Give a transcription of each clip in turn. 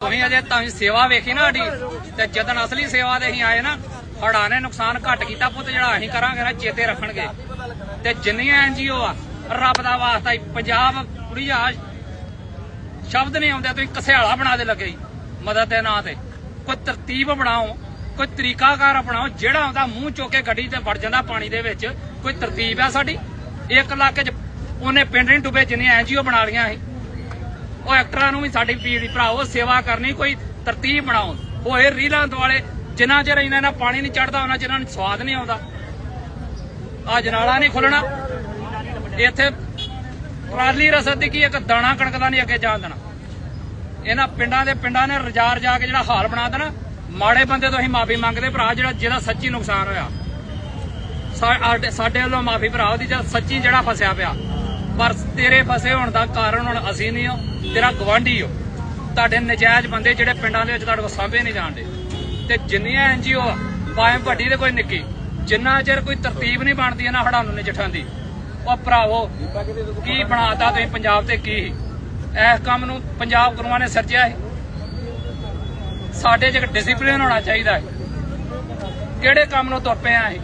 ਤੁਸੀਂ ਅਜੇ ਤਾਂ ਸੇਵਾ ਵੇਖੀ ਨਾ ਸਾਡੀ, ਤੇ ਜਦੋਂ ਅਸਲੀ ਸੇਵਾ ਦੇ ਅਸੀਂ ਆਏ ਨਾ ਹੜਾਂ ਨੇ ਨੁਕਸਾਨ ਘੱਟ ਕੀਤਾ ਪੁੱਤ ਜਿਹੜਾ ਅਸੀਂ ਕਰਾਂਗੇ ਨਾ, ਚੇਤੇ ਰੱਖਣਗੇ। ਤੇ ਜਿੰਨੀਆਂ ਐਨਜੀਓ ਆ, ਰੱਬ ਦਾ ਵਾਸਤਾ ਹੀ ਪੰਜਾਬ ਪੂਰੀ ਆ, ਸ਼ਬਦ ਨਹੀਂ ਆਉਂਦੇ, ਤੁਸੀਂ ਕਸਿਆਲਾ ਬਣਾ ਦੇ ਲੱਗੇ ਮਦਦ ਦੇ ਨਾਂ ਤੇ। ਕੋਈ ਤਰਤੀਬ ਬਣਾਓ, ਕੋਈ ਤਰੀਕਾਕਾਰ ਅਪਣਾਓ ਜਿਹੜਾ ਆਉਂਦਾ ਮੂੰਹ ਚੁੱਕ ਕੇ ਗੱਡੀ ਤੇ ਵੜ ਜਾਂਦਾ ਪਾਣੀ ਦੇ ਵਿੱਚ, ਕੋਈ ਤਰਤੀਬ ਆ ਸਾਡੀ। ਇੱਕ ਇਲਾਕੇ 'ਚ ਉਹਨੇ ਪਿੰਡ ਨਹੀਂ ਡੁੱਬੇ, ਜਿੰਨੀਆਂ ਐਨਜੀਓ ਬਣਾ ਲੀਆਂ ਸੀ ਉਹ ਐਕਟਰਾਂ ਨੂੰ ਵੀ ਸਾਡੀ ਪੀੜੀ ਭਰਾਓ ਸੇਵਾ ਕਰਨੀ, ਕੋਈ ਤਰਤੀਬ ਬਣਾਓ। ਹੋਏ ਰੀਲਾਂ ਦੁਆਲੇ ਜਿੰਨਾ ਚਿਰ ਇਹਨਾਂ ਨਾਲ ਪਾਣੀ ਨਹੀਂ ਚੜਦਾ, ਉਹਨਾਂ ਚਿਰ ਇਹਨਾਂ ਨੂੰ ਸਵਾਦ ਨਹੀਂ ਆਉਂਦਾ। ਆ ਜਨਾਲਾ ਨਹੀਂ ਖੁੱਲਣਾ। ਇੱਥੇ ਟਰਾਲੀ ਰਸਦ ਦੀ ਕੀ ਇੱਕ ਦਾਣਾ ਕਣਕ ਦਾ ਨਹੀਂ ਅੱਗੇ ਜਾਣ ਦੇਣਾ। ਇਹਨਾਂ ਪਿੰਡਾਂ ਦੇ ਪਿੰਡਾਂ ਨੇ ਰਜਾ ਜਾ ਕੇ ਜਿਹੜਾ ਹਾਲ ਬਣਾ ਦੇਣਾ। ਮਾੜੇ ਬੰਦੇ ਤੋਂ ਅਸੀਂ ਮਾਫੀ ਮੰਗਦੇ ਭਰਾ, ਜਿਹੜਾ ਜਿਹਦਾ ਸੱਚੀ ਨੁਕਸਾਨ ਹੋਇਆ। ਸਾਡੇ- ਵੱਲੋਂ ਮਾਫੀ ਭਰਾ ਉਹਦੀ ਜਿਹੜਾ ਸੱਚੀ ਜਿਹੜਾ ਫਸਿਆ ਪਿਆ। ਪਰ ਤੇਰੇ ਫਸੇ ਹੋਣ ਦਾ ਕਾਰਨ ਹੁਣ ਅਸੀਂ ਨਹੀਂ ਹੋ। ਤੇਰਾ ਗਵਾਂਢੀ ਹੋ ਤੁਹਾਡੇ ਨਜਾਇਜ਼ ਬੰਦੇ ਜਿਹੜੇ ਪਿੰਡਾਂ ਦੇ ਵਿੱਚ ਤੁਹਾਡੇ ਕੋਲ ਸਾਂਭੇ ਨਹੀਂ ਜਾਣਦੇ। ਤੇ ਜਿੰਨੀਆਂ ਐਨਜੀਓ ਆ ਭਾਵੇਂ ਵੱਡੀ ਤੇ ਕੋਈ ਨਿੱਕੀ, ਜਿੰਨਾ ਚਿਰ ਕੋਈ ਤਰਤੀਬ ਨਹੀਂ ਬਣਦੀ ਇਹਨਾਂ ਹੜਾਂ ਨੂੰ ਨਜਿੱਠਣ ਦੀ। ਉਹ ਭਰਾਵੋ, ਕੀ ਬਣਾਤਾ ਤੁਸੀਂ ਪੰਜਾਬ ਤੇ ਕੀ? ਇਸ ਕੰਮ ਨੂੰ ਪੰਜਾਬ ਗੁਰੂਆਂ ਨੇ ਸਿਰਜਿਆ ਹੈ ਸਾਡੇ 'ਚ ਇੱਕ ਡਿਸਪਲਿਨ ਹੋਣਾ ਚਾਹੀਦਾ ਹੈ। ਕਿਹੜੇ ਕੰਮ ਨੂੰ ਤੁਰ ਪਏ ਆ ਇਹ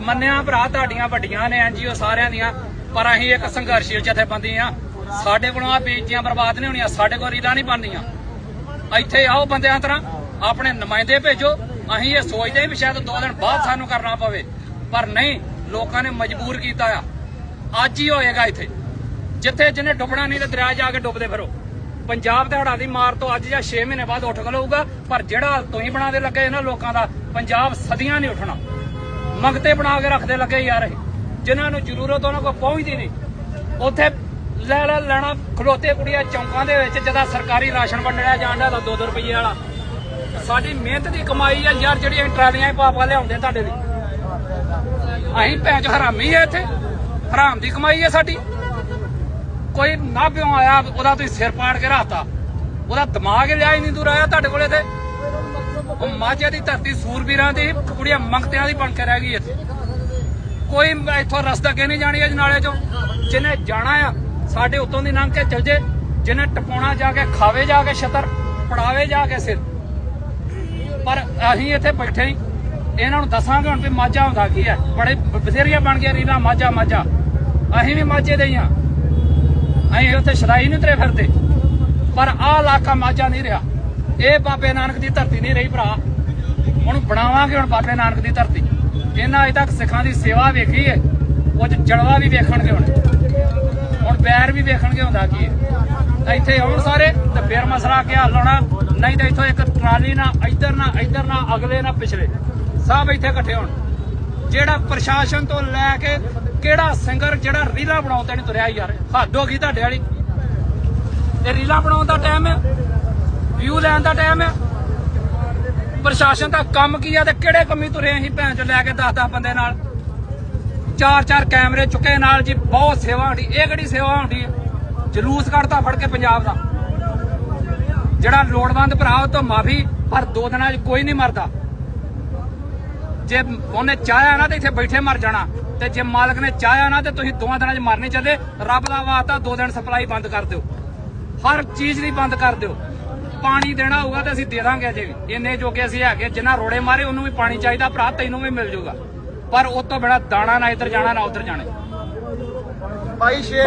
ਮੰਨਿਆ ਭਰਾ, ਤੁਹਾਡੀਆਂ ਵੱਡੀਆਂ ਨੇ ਐਨਜੀਓ ਸਾਰਿਆਂ ਦੀਆਂ, ਪਰ ਅਸੀਂ ਇੱਕ ਸੰਘਰਸ਼ੀਲ ਜਥੇਬੰਦੀ ਆ। ਸਾਡੇ ਕੋਲੋਂ ਆ ਬੇਇੱਜ਼ਤੀਆਂ ਬਰਬਾਦ ਨਹੀਂ ਹੋਣੀਆਂ, ਸਾਡੇ ਕੋਲ ਰੀਲਾਂ ਨਹੀਂ ਬਣਦੀਆਂ ਇੱਥੇ ਆਓ ਬੰਦਿਆਂ ਤਰ੍ਹਾਂ, ਆਪਣੇ ਨੁਮਾਇੰਦੇ ਭੇਜੋ, ਅਸੀਂ ਇਹ ਸੋਚਦੇ ਵੀ ਸ਼ਾਇਦ ਦੋ ਦਿਨ ਬਾਅਦ ਸਾਨੂੰ ਕਰਨਾ ਪਵੇ। ਪਰ ਨਹੀਂ, ਲੋਕਾਂ ਨੇ ਮਜਬੂਰ ਕੀਤਾ ਆ। ਅੱਜ ਹੀ ਹੋਏਗਾ ਇੱਥੇ। ਜਿੱਥੇ ਜਿਹਨੇ ਡੁੱਬਣਾ ਨਹੀਂ ਤੇ ਦਰਿਆ ਜਾ ਕੇ ਡੁੱਬਦੇ ਫਿਰੋ। ਪੰਜਾਬ ਤੇ ਹੜਾ ਦੀ ਮਾਰ ਤੋਂ ਅੱਜ ਜਾਂ 6 ਮਹੀਨੇ ਬਾਅਦ ਉੱਠ ਖਲੋਊਗਾ ਪਰ ਜਿਹੜਾ ਤੁਸੀਂ ਬਣਾਦੇ ਲੱਗੇ ਇਹਨਾਂ ਲੋਕਾਂ ਦਾ, ਪੰਜਾਬ ਸਦੀਆਂ ਨਹੀਂ ਉੱਠਣਾ। ਮੰਗਤੇ ਬਣਾ ਕੇ ਰੱਖਦੇ ਲੱਗੇ ਯਾਰ ਇਹ। ਜਿਨ੍ਹਾਂ ਨੂੰ ਜ਼ਰੂਰਤ ਉਹਨਾਂ ਕੋਲ ਪਹੁੰਚਦੀ ਨਹੀਂ। ਉੱਥੇ ਲੈ ਲੈ ਲੈਣਾ ਖਲੋਤੇ ਕੁੜੀਆਂ ਚੌਂਕਾਂ ਦੇ ਵਿੱਚ ਜਦਾ ਸਰਕਾਰੀ ਰਾਸ਼ਨ ਵੰਡਿਆ ਜਾਂਦਾ ਦਾ 2-2 ਰੁਪਏ ਵਾਲਾ। ਸਾਡੀ ਮਿਹਨਤ ਦੀ ਕਮਾਈ ਆ ਯਾਰ ਜਿਹੜੀਆਂ ਟਰਾਲੀਆਂ ਹੀ ਲਿਆਉਂਦੇ ਤੁਹਾਡੇ ਲਈ। ਅਸੀਂ ਭੈਣ ਹਰਾਮੀ ਆ ਇੱਥੇ। ਹਰਾਮ ਦੀ ਕਮਾਈ ਆ ਸਾਡੀ। ਕੋਈ ਨਾ ਪਿਓ ਆਇਆ, ਉਹਦਾ ਤੁਸੀਂ ਸਿਰ ਪਾੜ ਕੇ ਰੱਖਤਾ। ਉਹਦਾ ਦਿਮਾਗ ਹੀ ਲਿਆ ਹੀ ਨਹੀਂ ਦੂਰ ਆਇਆ ਤੁਹਾਡੇ ਕੋਲੇ ਤੇ। ਉਹ ਮਾਝੇ ਦੀ ਧਰਤੀ ਸੂਰਬੀਰਾਂ ਦੀ ਕੁੜੀਆਂ ਮੰਗਤਿਆਂ ਦੀ ਬਣ ਕੇ ਰਹਿ ਗਈ ਇੱਥੇ। ਕੋਈ ਇੱਥੋਂ ਰਸਤਾ ਅੱਗੇ ਨਹੀਂ ਜਾਣੀ ਅਜਨਾਲੇ ਚੋਂ। ਜਿਹਨੇ ਜਾਣਾ ਆ ਸਾਡੇ ਉਤੋਂ ਦੀ ਲੰਘ ਕੇ ਚਲ ਜੇ, ਜਿਹਨੇ ਟਪਾਉਣਾ ਜਾ ਕੇ, ਖਾਵੇ ਜਾ ਕੇ ਛਤਰ, ਪੜਾਵੇ ਜਾ ਕੇ ਸਿਰ। ਪਰ ਅਸੀਂ ਇੱਥੇ ਬੈਠੇ ਹੀ ਇਹਨਾਂ ਨੂੰ ਦੱਸਾਂਗੇ ਹੁਣ ਵੀ ਮਾਝਾ ਹੁੰਦਾ ਕੀ ਹੈ। ਬੜੇ ਬਥੇਰੀਆਂ ਬਣ ਗਿਆ ਰੀਲਾਂ, ਮਾਝਾ ਮਾਝਾ। ਅਸੀਂ ਵੀ ਮਾਝੇ ਦੇ ਹੀ ਹਾਂ ਅਸੀਂ ਉੱਥੇ ਸ਼ਰਾਈ ਨਹੀਂ ਤਰੇ ਫਿਰਦੇ। ਪਰ ਆਹ ਇਲਾਕਾ ਮਾਝਾ ਨਹੀਂ ਰਿਹਾ। ਇਹ ਬਾਬੇ ਨਾਨਕ ਦੀ ਧਰਤੀ ਨਹੀਂ ਰਹੀ ਭਰਾ। ਹੁਣ ਬਣਾਵਾਂਗੇ ਹੁਣ ਬਾਬੇ ਨਾਨਕ ਦੀ ਧਰਤੀ। ਇਹਨਾਂ ਅਜੇ ਤੱਕ ਸਿੱਖਾਂ ਦੀ ਸੇਵਾ ਵੇਖੀ ਹੈ ਉਹ ਜਲਵਾ ਵੀ ਵੇਖਣਗੇ ਹੁਣ। ਹੁਣ ਬੈਰ ਵੀ ਵੇਖਣਗੇ ਹੁੰਦਾ ਕੀ ਹੈ। ਇੱਥੇ ਆਉਣ ਸਾਰੇ ਤੇ ਫਿਰ ਮਸਲਾ ਕੀ ਹੱਲ ਹੋਣਾ? ਨਹੀਂ ਤਾਂ ਇੱਥੋਂ ਇੱਕ ਟਰਾਲੀ ਨਾ, ਇੱਧਰ ਨਾ ਇੱਧਰ ਨਾ, ਅਗਲੇ ਨਾ, ਪਿਛਲੇ। ਸਭ ਇੱਥੇ ਇਕੱਠੇ ਹੋਣ। ਜਿਹੜਾ ਪ੍ਰਸ਼ਾਸਨ ਤੋਂ ਲੈ ਕੇ ਕਿਹੜਾ ਸਿੰਗਰ ਜਿਹੜਾ ਰੀਲਾ ਬਣਾਉਂਦਾ ਨਹੀਂ ਤੁਰਿਆ ਯਾਰ। ਹੱਦ ਹੋ ਗਈ ਤੁਹਾਡੇ ਵਾਲੀ। ਇਹ ਰੀਲਾ ਬਣਾਉਣ ਦਾ ਟਾਈਮ ਹੈ। ਵਿਊ ਲੈਣ ਦਾ ਟਾਈਮ ਹੈ। ਪ੍ਰਸ਼ਾਸਨ ਦਾ ਕੰਮ ਕੀ ਆ ਤੇ ਕਿਹੜੇ ਕੰਮੀ ਤੁਰੇ ਅਸੀਂ ਭੈਣ ਚ ਲੈ ਕੇ 10-10 ਬੰਦੇ ਨਾਲ? ਚਾਰ ਚਾਰ ਕੈਮਰੇ ਚੁੱਕੇ ਨਾਲ ਜੀ, ਬਹੁਤ ਸੇਵਾ ਹੁੰਦੀ, ਇਹ ਕਿਹੜੀ ਸੇਵਾ ਹੁੰਦੀ ਹੈ? ਜਲੂਸ ਕੱਢਤਾ ਫੜ ਕੇ ਪੰਜਾਬ ਦਾ। ਜਿਹੜਾ ਲੋੜਵੰਦ ਭਰਾ, ਉਹ ਤੋਂ ਮਾਫੀ, ਪਰ ਦੋ ਦਿਨਾਂ 'ਚ ਕੋਈ ਨਹੀਂ ਮਰਦਾ। ਜੇ ਉਹਨੇ ਚਾਹਿਆ ਨਾ ਤੇ ਇੱਥੇ ਬੈਠੇ ਮਰ ਜਾਣਾ। ਤੇ ਜੇ ਮਾਲਕ ਨੇ ਚਾਹਿਆ ਨਾ ਤੇ ਤੁਸੀਂ ਦੋਵਾਂ ਦਿਨਾਂ 'ਚ ਮਰਨੇ ਚੱਲੇ ਰੱਬ ਦਾ ਵਾਸਤਾ ਦੋ ਦਿਨ ਸਪਲਾਈ ਬੰਦ ਕਰ ਦਿਓ। ਹਰ ਚੀਜ਼ ਦੀ ਬੰਦ ਕਰ ਦਿਓ। ਪਾਣੀ ਦੇਣਾ ਹੋਊਗਾ ਤੇ ਅਸੀਂ ਦੇ ਦਾਂਗੇ ਅਜੇ ਵੀ। ਇੰਨੇ ਜੋਗੇ ਅਸੀਂ ਹੈਗੇ ਜਿੰਨਾ ਰੋੜੇ ਮਾਰੇ, ਉਹਨੂੰ ਵੀ ਪਾਣੀ ਚਾਹੀਦਾ, ਭਰਾ ਤੈਨੂੰ ਵੀ ਮਿਲ ਜਾਊਗਾ। ਪਰ ਉਸ ਤੋਂ ਬਿਨਾ ਦਾਣਾ ਨਾ ਇੱਧਰ ਜਾਣਾ ਨਾ ਉੱਧਰ ਜਾਣਾ। ਭਾਈ ਸ਼ੇਖ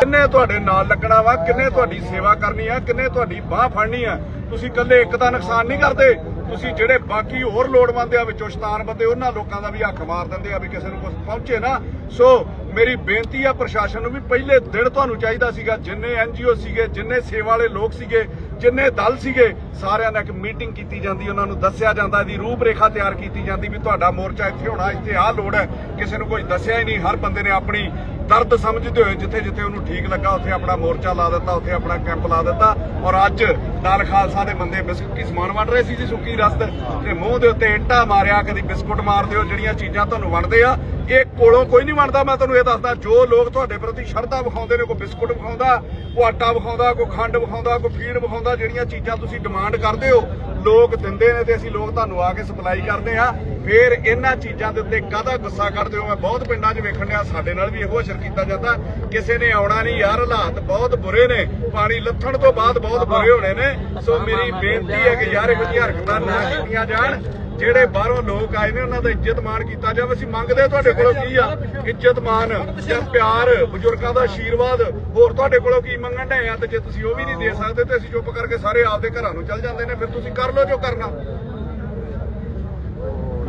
ਕਿੰਨੇ ਤੁਹਾਡੇ ਨਾਲ ਲੱਗਣਾ ਵਾ ਕਿੰਨੇ ਤੁਹਾਡੀ ਸੇਵਾ ਕਰਨੀ ਆ ਕਿੰਨੇ ਤੁਹਾਡੀ ਬਾਹ ਫੜਨੀ ਆ। ਤੁਸੀਂ ਇਕੱਲੇ ਇੱਕ ਦਾ ਨੁਕਸਾਨ ਨਹੀਂ ਕਰਦੇ। ਤੁਸੀਂ ਜਿਹੜੇ ਬਾਕੀ ਹੋਰ ਲੋੜਵੰਦ ਆ ਵਿੱਚੋਂ ਸ਼ਤਾਨ ਬੰਦੇ ਉਹਨਾਂ ਲੋਕਾਂ ਦਾ ਵੀ ਹੱਕ ਮਾਰ ਦਿੰਦੇ ਆ ਵੀ ਕਿਸੇ ਨੂੰ ਕੁਝ ਪਹੁੰਚੇ ਨਾ। ਸੋ ਮੇਰੀ ਬੇਨਤੀ ਆ ਪ੍ਰਸ਼ਾਸਨ ਨੂੰ ਵੀ ਪਹਿਲੇ ਦਿਨ ਤੁਹਾਨੂੰ ਚਾਹੀਦਾ ਸੀਗਾ ਜਿੰਨੇ ਐਨਜੀਓ ਸੀਗੇ ਜਿੰਨੇ ਸੇਵਾ ਵਾਲੇ ਲੋਕ ਸੀਗੇ ਜਿੰਨੇ ਦਲ ਸੀਗੇ, ਸਾਰਿਆਂ ਨਾਲ ਇੱਕ ਮੀਟਿੰਗ ਕੀਤੀ ਜਾਂਦੀ, ਉਹਨਾਂ ਨੂੰ ਦੱਸਿਆ ਜਾਂਦਾ, ਇਹਦੀ ਰੂਪਰੇਖਾ ਤਿਆਰ ਕੀਤੀ ਜਾਂਦੀ ਵੀ ਤੁਹਾਡਾ ਮੋਰਚਾ ਇੱਥੇ ਹੋਣਾ, ਇੱਥੇ ਆਹ ਲੋੜ ਹੈ। ਕਿਸੇ ਨੂੰ ਕੋਈ ਦੱਸਿਆ ਹੀ ਨਹੀਂ, ਹਰ ਬੰਦੇ ਨੇ ਆਪਣੀ ਦਰਦ ਸਮਝਦੇ ਹੋਏ ਜਿੱਥੇ ਜਿੱਥੇ ਉਹਨੂੰ ਠੀਕ ਲੱਗਾ, ਉੱਥੇ ਆਪਣਾ ਮੋਰਚਾ ਲਾ ਦਿੱਤਾ, ਉੱਥੇ ਆਪਣਾ ਕੈਂਪ ਲਾ ਦਿੱਤਾ। ਔਰ ਅੱਜ ਦਾਲ ਖਾਲਸਾ ਦੇ ਬੰਦੇ ਬਿਸਕੁਟ ਕੀ ਸਮਾਨ ਵੰਡ ਰਹੇ ਸੀ ਜੀ ਸੁੱਕੀ ਰਸਤ ਤੇ ਮੂੰਹ ਦੇ ਉੱਤੇ ਇੰਟਾ ਮਾਰਿਆ, ਕਦੀ ਬਿਸਕੁਟ ਮਾਰ ਦਿਓ ਜਿਹੜੀਆਂ ਚੀਜ਼ਾਂ ਤੁਹਾਨੂੰ ਵੰਡਦੇ ਆ, ਇਹ ਕੋਲੋਂ ਕੋਈ ਨਹੀਂ ਵੰਡਦਾ। ਮੈਂ ਤੁਹਾਨੂੰ ਇਹ ਦੱਸਦਾ, ਜੋ ਲੋਕ ਤੁਹਾਡੇ ਪ੍ਰਤੀ ਸ਼ਰਧਾ ਵਿਖਾਉਂਦੇ ਨੇ, ਕੋਈ ਬਿਸਕੁਟ ਵਿਖਾਉਂਦਾ, ਕੋਈ ਆਟਾ ਵਿਖਾਉਂਦਾ, ਕੋਈ ਖੰਡ ਵਿਖਾਉਂਦਾ, ਕੋਈ ਫੀਡ ਵਿਖਾਉਂਦਾ, ਜਿਹੜੀਆਂ ਚੀਜ਼ਾਂ ਤੁਸੀਂ ਡਿਮਾਂਡ ਕਰਦੇ ਹੋ, ਲੋਕ ਦਿੰਦੇ ਨੇ ਤੇ ਅਸੀਂ ਲੋਕ ਤੁਹਾਨੂੰ ਆ ਕੇ ਸਪਲਾਈ ਕਰਦੇ ਆ ਫਿਰ ਇਹਨਾਂ ਚੀਜ਼ਾਂ ਦੇ ਉੱਤੇ ਕਾਹਦਾ ਗੁੱਸਾ ਕਰਦੇ ਹੋ? ਮੈਂ ਬਹੁਤ ਪਿੰਡਾਂ 'ਚ ਵੇਖਣ ਡਿਆ, ਸਾਡੇ ਨਾਲ ਵੀ ਇਹੋ ਸ਼ਰ ਕੀਤਾ ਜਾਂਦਾ। ਕਿਸੇ ਨੇ ਆਉਣਾ ਨਹੀਂ। ਯਾਰ ਹਾਲਾਤ ਬਹੁਤ ਬੁਰੇ ਨੇ। ਪਾਣੀ ਲੱਥਣ ਤੋਂ ਬਾਅਦ ਬਹੁਤ ਬੁਰੇ ਹੋਣੇ ਨੇ। ਸੋ ਮੇਰੀ ਬੇਨਤੀ ਹੈ ਕਿ ਯਾਰ ਇਹੋ ਜਿਹੀ ਹਰਕਤਾਂ ਨਾ ਕੀਤੀਆਂ ਜਾਣ। ਜਿਹੜੇ ਬਾਹਰੋਂ ਲੋਕ ਆਏ ਨੇ ਉਹਨਾਂ ਦਾ ਇੱਜ਼ਤ ਮਾਣ ਕੀਤਾ ਜਾਵੇ। ਅਸੀਂ ਮੰਗਦੇ ਤੁਹਾਡੇ ਕੋਲੋਂ ਕੀ ਆ? ਇੱਜ਼ਤ ਮਾਣ ਜਾਂ ਪਿਆਰ ਬਜ਼ੁਰਗਾਂ ਦਾ ਆਸ਼ੀਰਵਾਦ ਹੋਰ ਤੁਹਾਡੇ ਕੋਲੋਂ ਕੀ ਮੰਗਣ ਡਏ ਆ? ਤੇ ਜੇ ਤੁਸੀਂ ਉਹ ਵੀ ਨਹੀਂ ਦੇ ਸਕਦੇ ਤੇ ਅਸੀਂ ਚੁੱਪ ਕਰਕੇ ਸਾਰੇ ਆਪਦੇ ਘਰਾਂ ਨੂੰ ਚੱਲ ਜਾਂਦੇ ਨੇ। ਫਿਰ ਤੁਸੀਂ ਕਰ ਲਓ ਜੋ ਕਰਨਾ।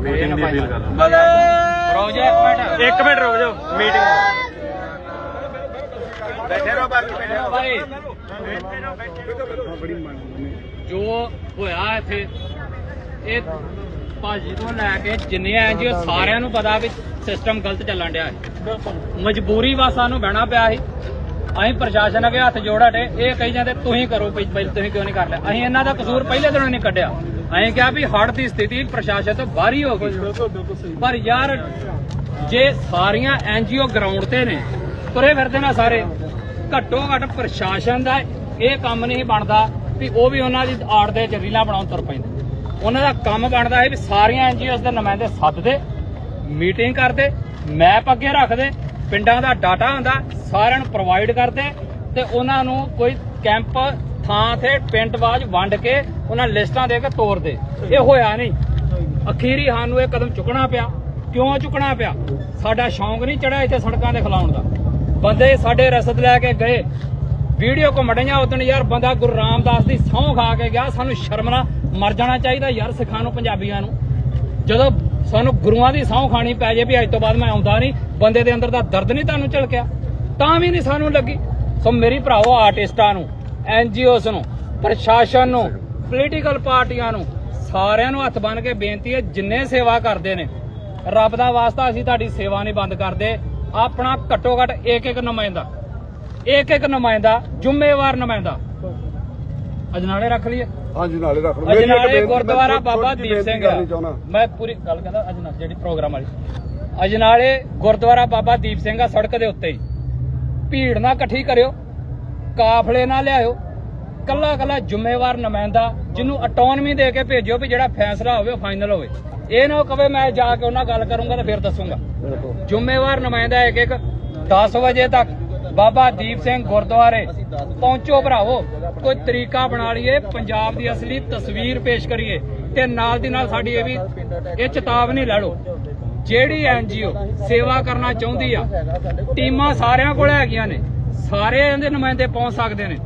ਮੀਟਿੰਗ ਦੀ ਅਪੀਲ ਕਰ ਰੋ ਜਾ ਇੱਕ ਮਿੰਟ। ਇੱਕ ਮਿੰਟ ਰੁਕ ਜਾਓ। ਮੀਟਿੰਗ ਬੈਠੇ ਰਹੋ ਬਾਕੀ ਬੈਠੇ ਰਹੋ। ਭਾਈ ਜੋ ਹੋਇਆ ਇੱਥੇ ਇਹ ਭਾਜੀ ਤੋਂ ਲੈ ਕੇ ਜਿੰਨੇ ਐਨਜੀਓ ਸਾਰਿਆਂ ਨੂੰ ਪਤਾ ਵੀ ਸਿਸਟਮ ਗਲਤ ਚੱਲਣ ਡਿਆ ਹੈ ਮਜਬੂਰੀ ਵਾ ਸਾਨੂੰ ਬਹਿਣਾ ਪਿਆ ਸੀ। ਅਸੀਂ ਪ੍ਰਸ਼ਾਸਨ ਅੱਗੇ ਹੱਥ ਜੋੜਾ ਡੇ ਇਹ ਕਹੀ ਜਾਂਦੇ ਤੁਸੀਂ ਕਰੋ ਪਹਿ- ਪਹਿਲ ਤੁਸੀਂ ਕਿਉਂ ਨਹੀਂ ਕਰ ਲਿਆ? ਅਸੀਂ ਇਹਨਾਂ ਦਾ ਕਸੂਰ ਪਹਿਲੇ ਦਿਨੋਂ ਨਹੀਂ ਕੱਢਿਆ। ਅਸੀਂ ਕਿਹਾ ਵੀ ਹੜ੍ਹ ਦੀ ਸਥਿਤੀ ਪ੍ਰਸ਼ਾਸਨ ਤੋਂ ਬਾਹਰ ਹੀ ਹੋ ਗਈ। ਪਰ ਯਾਰ ਜੇ ਸਾਰੀਆਂ ਐਨਜੀਓ ਗਰਾਊਂਡ ਤੇ ਨੇ ਤੁਰੇ ਫਿਰਦੇ ਨਾ ਸਾਰੇ। ਘੱਟੋ ਘੱਟ ਪ੍ਰਸ਼ਾਸਨ ਦਾ ਇਹ ਕੰਮ ਨਹੀਂ ਬਣਦਾ ਵੀ ਉਹ ਵੀ ਉਹਨਾਂ ਦੀ ਆੜ ਦੇ ਚ ਰੀਲਾਂ ਬਣਾਉਣ ਤੁਰ ਪੈਂਦੇ। ਉਹਨਾਂ ਦਾ ਕੰਮ ਬਣਦਾ ਹੈ ਵੀ ਸਾਰੀਆਂ ਐਨਜੀਓਸ ਦੇ ਨੁਮਾਇੰਦੇ ਸੱਦਦੇ, ਮੀਟਿੰਗ ਕਰਦੇ, ਮੈਪ ਅੱਗੇ ਰੱਖਦੇ, ਪਿੰਡਾਂ ਦਾ ਡਾਟਾ ਹੁੰਦਾ, ਸਾਰਿਆਂ ਨੂੰ ਪ੍ਰੋਵਾਈਡ ਕਰਦੇ ਤੇ ਉਹਨਾਂ ਨੂੰ ਕੋਈ ਕੈਂਪ, ਥਾਂ ਤੇ ਪਿੰਡ ਬਾਜ ਵੰਡ ਕੇ ਉਹਨਾਂ ਲਿਸਟਾਂ ਦੇ ਕੇ ਤੋਰਦੇ। ਇਹ ਹੋਇਆ ਨਹੀਂ। ਅਖੀਰੀ ਸਾਨੂੰ ਇਹ ਕਦਮ ਚੁੱਕਣਾ ਪਿਆ। ਕਿਉਂ ਚੁੱਕਣਾ ਪਿਆ? ਸਾਡਾ ਸ਼ੌਂਕ ਨਹੀਂ ਚੜਿਆ ਇੱਥੇ ਸੜਕਾਂ ਦੇ ਖਲਾਉਣ ਦਾ। ਬੰਦੇ ਸਾਡੇ ਰਸਦ ਲੈ ਕੇ ਗਏ। ਵੀਡੀਓ ਕੋ ਮੜੀਆਂ ਯਾਰ ਬੰਦਾ ਗੁਰੂ ਰਾਮਦਾਸ ਦੀ ਸਹੁੰ ਖਾ ਕੇ ਗਿਆ, ਸਾਨੂੰ ਸ਼ਰਮ ਨਾਲ ਮਰ ਜਾਣਾ ਚਾਹੀਦਾ ਯਾਰ ਸਿੱਖਾਂ ਨੂੰ, ਪੰਜਾਬੀਆਂ ਨੂੰ। ਜਦੋਂ ਸਾਨੂੰ ਗੁਰੂਆਂ ਦੀ ਸਹੁੰ ਖਾਣੀ ਪੈ ਜੇ ਵੀ ਅੱਜ ਤੋਂ ਬਾਅਦ ਮੈਂ ਆਉਂਦਾ ਨਹੀਂ, ਬੰਦੇ ਦੇ ਅੰਦਰ ਦਾ ਦਰਦ ਨਹੀਂ ਤੁਹਾਨੂੰ ਝਲਕਿਆ। ਤਾਂ ਵੀ ਨਹੀਂ ਸਾਨੂੰ ਲੱਗੀ। ਸੋ ਮੇਰੀ ਭਰਾਓ ਆਰਟਿਸਟਾਂ ਨੂੰ ਐਨਜੀਓਸ ਨੂੰ, ਪ੍ਰਸ਼ਾਸਨ ਨੂੰ ਪੋਲੀਟੀਕਲ ਪਾਰਟੀਆਂ ਨੂੰ, ਸਾਰਿਆਂ ਨੂੰ ਹੱਥ ਬੰਨ ਕੇ ਬੇਨਤੀ ਹੈ, ਜਿੰਨੇ ਸੇਵਾ ਕਰਦੇ ਨੇ, ਰੱਬ ਦਾ ਵਾਸਤਾ ਅਸੀਂ ਤੁਹਾਡੀ ਸੇਵਾ ਨਹੀਂ ਬੰਦ ਕਰਦੇ। ਆਪਣਾ ਘੱਟੋ ਘੱਟ ਇੱਕ ਇੱਕ ਨੁਮਾਇੰਦਾ। ਇੱਕ ਇੱਕ ਨੁਮਾਇੰਦਾ ਜ਼ਿੰਮੇਵਾਰ ਨੁਮਾਇੰਦਾ। ਅਜਨਾਲੇ ਰੱਖ ਲਈਏ। ਹਾਂਜੀ ਨਾਲੇ ਰੱਖ ਲਓ। ਅਜਨਾਲੇ ਗੁਰਦੁਆਰਾ ਬਾਬਾ ਦੀਪ ਸਿੰਘ। ਮੈਂ ਪੂਰੀ ਗੱਲ ਕਹਿੰਦਾ ਅਜਨਾ ਜਿਹੜੀ ਪ੍ਰੋਗਰਾਮ ਵਾਲੀ। ਅਜਨਾਲੇ ਗੁਰਦੁਆਰਾ ਬਾਬਾ ਦੀਪ ਸਿੰਘ ਆ ਸੜਕ ਦੇ ਉੱਤੇ ਹੀ। ਭੀੜ ਨਾ ਇਕੱਠੀ ਕਰਿਓ। ਕਾਫਲੇ ਨਾ ਲਿਆਇਓ। ਕੱਲਾ ਕੱਲਾ ਜ਼ਿੰਮੇਵਾਰ ਨੁਮਾਇੰਦਾ ਜਿਹਨੂੰ ਆਟੋਨਮੀ ਦੇ ਕੇ ਭੇਜਿਓ ਵੀ ਜਿਹੜਾ ਫੈਸਲਾ ਹੋਵੇ ਫਾਈਨਲ ਹੋਵੇ। ਇਹ ਨਾ ਕਵੇ ਮੈਂ ਜਾ ਕੇ ਉਹਨਾਂ ਗੱਲ ਕਰੂੰਗਾ ਤੇ ਫਿਰ ਦੱਸੂੰਗਾ। ਜ਼ਿੰਮੇਵਾਰ ਨੁਮਾਇੰਦਾ ਇੱਕ ਇੱਕ 10 ਵਜੇ ਤੱਕ ਬਾਬਾ ਦੀਪ ਸਿੰਘ ਗੁਰਦੁਆਰੇ ਪਹੁੰਚੋ ਭਰਾਵੋ। ਕੋਈ ਤਰੀਕਾ ਬਣਾ ਲਈਏ, ਪੰਜਾਬ ਦੀ ਅਸਲੀ ਤਸਵੀਰ ਪੇਸ਼ ਕਰੀਏ ਤੇ ਨਾਲ ਦੀ ਨਾਲ ਸਾਡੀ ਇਹ ਵੀ, ਇਹ ਚੇਤਾਵਨੀ ਲੈ ਲਓ। ਜਿਹੜੀ ਐਨਜੀਓ ਸੇਵਾ ਕਰਨਾ ਚਾਹੁੰਦੀ ਆ, ਟੀਮਾਂ ਸਾਰਿਆਂ ਕੋਲ ਹੈਗੀਆਂ ਨੇ, ਸਾਰੇ ਇਹਦੇ ਨੁਮਾਇੰਦੇ ਪਹੁੰਚ ਸਕਦੇ ਨੇ।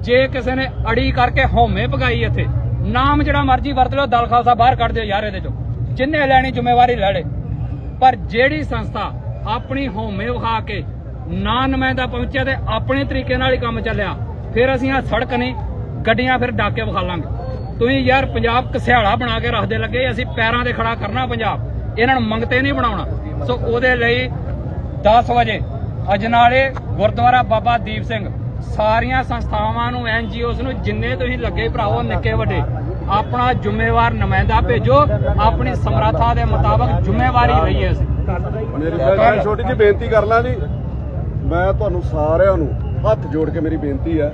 ਜੇ ਕਿਸੇ ਨੇ ਅੜੀ ਕਰਕੇ ਹਉਮੈ ਪਗਾਈ ਇੱਥੇ, ਨਾਮ ਜਿਹੜਾ ਮਰਜ਼ੀ ਵਰਤ ਲਓ, ਦਲ ਖਾਲਸਾ ਬਾਹਰ ਕੱਢ ਦਿਓ ਯਾਰ ਇਹਦੇ ਚੋਂ। ਜਿੰਨੇ ਲੈਣੀ ਜ਼ਿੰਮੇਵਾਰੀ ਲੈ ਲੇ ਪਰ ਜਿਹੜੀ ਸੰਸਥਾ ਆਪਣੀ ਹਉਮੈ ਵਿਖਾ ਕੇ ਨਾ ਨੁਮਾਇੰਦਾ ਪਹੁੰਚਿਆ ਤੇ ਆਪਣੇ ਤਰੀਕੇ ਨਾਲ ਹੀ ਕੰਮ ਚੱਲਿਆ, ਫਿਰ ਅਸੀਂ ਆ ਸੜਕ ਨਹੀਂ, ਗੱਡੀਆਂ ਫਿਰ ਡਾਕੇ ਵਿਖਾ ਲਾਂਗੇ। ਤੁਸੀਂ ਯਾਰ ਪੰਜਾਬ ਕਸਿਆਲਾ ਬਣਾ ਕੇ ਰੱਖਦੇ ਲੱਗੇ, ਅਸੀਂ ਪੈਰਾਂ ਤੇ ਖੜਾ ਕਰਨਾ ਪੰਜਾਬ, ਇਹਨਾਂ ਨੂੰ ਮੰਗਤੇ ਨਹੀਂ ਬਣਾਉਣਾ। ਸੋ ਉਹਦੇ ਲਈ 10 ਵਜੇ ਅਜਨਾਲੇ ਗੁਰਦੁਆਰਾ ਬਾਬਾ ਦੀਪ ਸਿੰਘ, ਸਾਰੀਆਂ ਸੰਸਥਾਵਾਂ ਨੂੰ ਐਨਜੀਓਸ ਨੂੰ, ਜਿੰਨੇ ਤੁਸੀਂ ਲੱਗੇ ਭਰਾਵੋ, ਨਿੱਕੇ ਵੱਡੇ ਆਪਣਾ ਜ਼ਿੰਮੇਵਾਰ ਨੁਮਾਇੰਦਾ ਭੇਜੋ, ਆਪਣੀ ਸਮਰੱਥਾ ਦੇ ਮੁਤਾਬਕ ਜ਼ਿੰਮੇਵਾਰੀ ਲਈਏ ਅਸੀਂ। ਮੇਰੀ ਮੈਂ ਛੋਟੀ ਜੀ ਬੇਨਤੀ ਕਰ ਲਾਂ ਜੀ। ਮੈਂ ਤੁਹਾਨੂੰ ਸਾਰਿਆਂ ਨੂੰ ਹੱਥ ਜੋੜ ਕੇ ਮੇਰੀ ਬੇਨਤੀ ਹੈ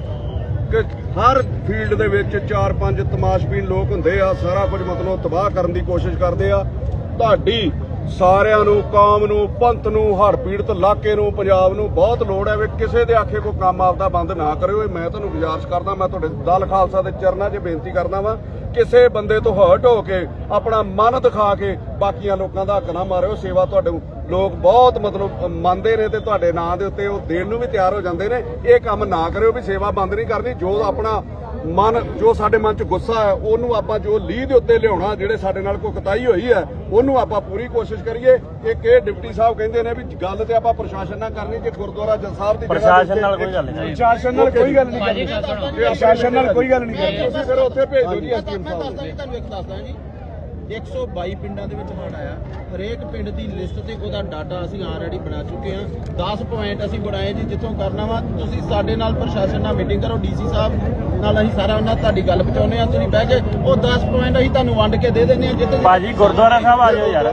ਕਿ ਹਰ ਫੀਲਡ ਦੇ ਵਿੱਚ ਚਾਰ ਪੰਜ ਤਮਾਸ਼ਬੀਨ ਲੋਕ ਹੁੰਦੇ ਆ, ਸਾਰਾ ਕੁਝ ਮਤਲਬ ਤਬਾਹ ਕਰਨ ਦੀ ਕੋਸ਼ਿਸ਼ ਕਰਦੇ ਆ। ਤੁਹਾਡੀ ਸਾਰਿਆਂ ਨੂੰ, ਕੌਮ ਨੂੰ, ਪੰਥ ਨੂੰ ਹਰ ਪੀੜਤ ਇਲਾਕੇ ਨੂੰ, ਪੰਜਾਬ ਨੂੰ ਬਹੁਤ ਲੋੜ ਹੈ ਵੀ ਕਿਸੇ ਦੇ ਆਖੇ ਕੋ ਕੰਮ ਆਪਦਾ ਬੰਦ ਨਾ ਕਰਿਓ। ਮੈਂ ਤੁਹਾਨੂੰ ਗੁਜ਼ਾਰਿਸ਼ ਕਰਦਾ, ਮੈਂ ਤੁਹਾਡੇ ਦਲ ਖਾਲਸਾ ਦੇ ਚਰਨਾਂ 'ਚ ਬੇਨਤੀ ਕਰਦਾ ਵਾਂ, ਕਿਸੇ ਬੰਦੇ ਤੋਂ ਹਰਟ ਹੋ ਕੇ, ਆਪਣਾ ਮਨ ਦਿਖਾ ਕੇ ਬਾਕੀਆਂ ਲੋਕਾਂ ਦਾ ਹੱਕ ਨਾ ਮਾਰਿਓ। ਸੇਵਾ ਤੁਹਾਡੇ ਲੋਕ ਬਹੁਤ ਮਤਲਬ ਮੰਨਦੇ ਨੇ ਤੇ ਤੁਹਾਡੇ ਨਾਂ ਦੇ ਉੱਤੇ ਉਹ ਦੇਣ ਨੂੰ ਵੀ ਤਿਆਰ ਹੋ ਜਾਂਦੇ ਨੇ। ਇਹ ਕੰਮ ਨਾ ਕਰਿਓ ਵੀ ਸੇਵਾ ਬੰਦ ਨਹੀਂ ਕਰਨੀ, ਜੋ ਆਪਣਾ ਮਨ ਜੋ ਸਾਡੇ ਮਨ 'ਚ ਗੁੱਸਾ ਹੈ ਉਹਨੂੰ ਆਪਾਂ ਜੋ ਲੀਹ ਦੇ ਉੱਤੇ ਲਿਆਉਣਾ ਜਿਹੜੇ ਸਾਡੇ ਨਾਲ ਕੋਈ ਕਤਾਈ ਹੋਈ ਹੈ ਉਹਨੂੰ ਆਪਾਂ ਪੂਰੀ ਕੋਸ਼ਿਸ਼ ਕਰੀਏ ਇੱਕ ਇਹ ਡਿਪਟੀ ਸਾਹਿਬ ਕਹਿੰਦੇ ਨੇ ਵੀ ਗੱਲ ਤੇ ਆਪਾਂ ਪ੍ਰਸ਼ਾਸਨ ਨਾਲ ਕਰਨੀ ਜੇ ਗੁਰਦੁਆਰਾ ਜਲ ਸਾਹਿਬ ਦੀ ਪ੍ਰਸ਼ਾਸਨ ਨਾਲ ਕੋਈ ਗੱਲ ਨਹੀਂ ਪ੍ਰਸ਼ਾਸਨ ਨਾਲ ਕੋਈ ਗੱਲ ਨਹੀਂ ਕਰਨੀ। ਪ੍ਰਸ਼ਾਸਨ ਨਾਲ ਕੋਈ ਗੱਲ ਨਹੀਂ ਕਰਨੀ। ਤੁਸੀਂ ਫਿਰ ਉੱਥੇ ਭੇਜ ਦਿਓ ਜੀ ਐਸਪੀਐਮ ਮੈਂ ਸਾਹਿਬ ਦੱਸਦਾ ਜੀ ਤੁਹਾਨੂੰ ਇੱਕ ਦੱਸਦਾ ਜੀ। 122 ਪਿੰਡਾਂ ਦੇ ਵਿੱਚ ਹੜ੍ਹ ਆਇਆ। ਹਰੇਕ ਪਿੰਡ ਦੀ ਲਿਸਟ ਤੇ ਉਹਦਾ ਡਾਟਾ ਅਸੀਂ ਆਲਰੇਡੀ ਬਣਾ ਚੁੱਕੇ ਹਾਂ। 10 ਪੁਆਇੰਟ ਅਸੀਂ ਬਣਾਏ ਜੀ, ਜਿੱਥੋਂ ਕਰਨਾ ਵਾ। ਤੁਸੀਂ ਸਾਡੇ ਨਾਲ ਪ੍ਰਸ਼ਾਸਨ ਨਾਲ ਮੀਟਿੰਗ ਕਰੋ ਡੀਸੀ ਸਾਹਿਬ ਨਾਲ ਅਸੀਂ ਸਾਰਾ ਉਹਨਾਂ ਤੁਹਾਡੀ ਗੱਲ ਪਹੁੰਚਾਉਂਦੇ ਆ ਤੁਸੀਂ ਬਹਿ ਕੇ ਉਹ 10 ਪੁਆਇੰਟ ਅਸੀਂ ਤੁਹਾਨੂੰ ਵੰਡ ਕੇ ਦੇ ਦਿੰਦੇ ਆ ਜਿੱਥੇ ਭਾਜੀ ਗੁਰਦੁਆਰਾ ਸਾਹਿਬ ਆ ਜਾਓ ਯਾਰ।